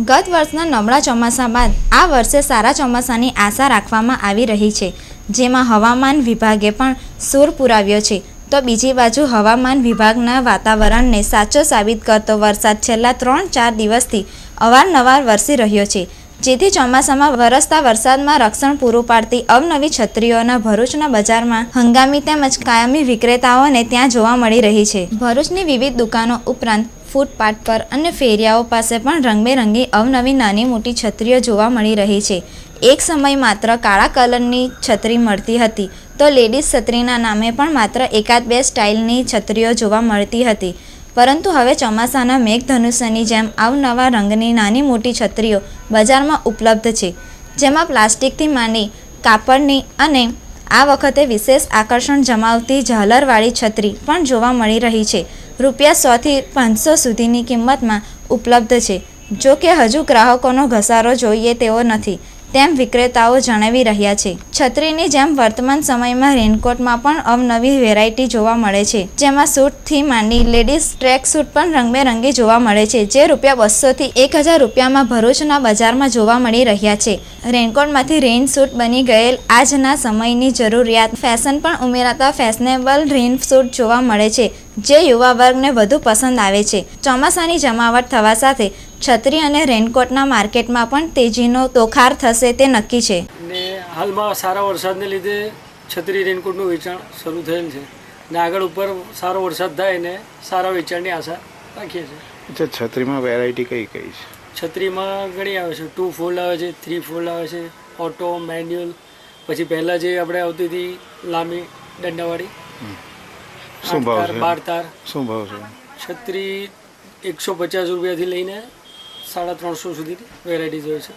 ગત વર્ષના નબળા ચોમાસા બાદ આ વર્ષે સારા ચોમાસાની આશા રાખવામાં આવી રહી છે. જેમાં હવામાન વિભાગે પણ સૂર પુરાવ્યો છે. તો બીજી બાજુ હવામાન વિભાગના વાતાવરણને સાચો સાબિત કરતો વરસાદ છેલ્લા ત્રણ ચાર દિવસથી અવારનવાર વરસી રહ્યો છે. જેથી ચોમાસામાં વરસતા વરસાદમાં રક્ષણ પૂરું પાડતી અવનવી છત્રીઓના ભરૂચના બજારમાં હંગામી તેમજ કાયમી વિક્રેતાઓને ત્યાં જોવા મળી રહી છે. ભરૂચની વિવિધ દુકાનો ઉપરાંત ફૂટપાથ પર અને ફેરિયાઓ પાસે પણ રંગબેરંગી, અવનવી, નાની, મોટી છત્રીઓ જોવા મળી રહી છે. એક સમય માત્ર કાળા કલરની છત્રી મળતી હતી, તો લેડીઝ છત્રીના નામે પણ માત્ર એકાદ બે સ્ટાઇલની છત્રીઓ જોવા મળતી હતી. પરંતુ હવે ચોમાસાના મેઘધનુષ્યની જેમ અવનવા રંગની નાની મોટી છત્રીઓ બજારમાં ઉપલબ્ધ છે, જેમાં પ્લાસ્ટિકથી માંડી કાપડની અને આ વખતે વિશેષ આકર્ષણ જમાવતી ઝાલરવાળી છત્રી પણ જોવા મળી રહી છે. રૂપિયા સોથી પાંચસો સુધીની કિંમતમાં ઉપલબ્ધ છે. જો કે હજુ ગ્રાહકોનો ઘસારો જોઈએ તેવો નથી, તેમ વિક્રેતાઓ જણાવી રહ્યા છે. છત્રીની જેમ વર્તમાન સમયમાં રેનકોટમાં પણ અવનવી વેરાયટી જોવા મળે છે, જેમાં સૂટથી માંડી લેડીઝ ટ્રેક સૂટ પણ રંગબેરંગી જોવા મળે છે, જે રૂપિયા બસોથી એક હજાર રૂપિયામાં ભરૂચના બજારમાં જોવા મળી રહ્યા છે. રેનકોટમાંથી રેઇન સૂટ બની ગયેલ આજના સમયની જરૂરિયાત, ફેશન પણ ઉમેરાતા ફેશનેબલ રેઇન સૂટ જોવા મળે છે જે યુવા વર્ગને વધુ પસંદ આવે છે. ચોમાસાની જમાવટ થવા સાથે છત્રી અને રેનકોટના માર્કેટમાં પણ તેજીનો તોખાર થશે તે નક્કી છે. ને હાલમાં સારા વરસાદને લીધે છત્રી રેનકોટનું વેચાણ શરૂ થયેલ છે ને આગળ ઉપર સારો વરસાદ થાય ને સારા વેચાણની આશા રાખીએ છીએ. અચ્છા છત્રીમાં વેરાયટી કઈ કઈ છે? છત્રીમાં ઘણી આવે છે. ટુ ફોલ્ડ આવે છે થ્રી ફોલ્ડ આવે છે ઓટો મેન્યુઅલ પછી પહેલાં જે આપણે આવતી હતી લાંબી દંડાવાળી શું ભાવ છે? બાર તાર શું ભાવ છે? છત્રી એકસો પચાસ રૂપિયાથી લઈને સાડા ત્રણસો સુધી વેરાયટીઝ હોય છે.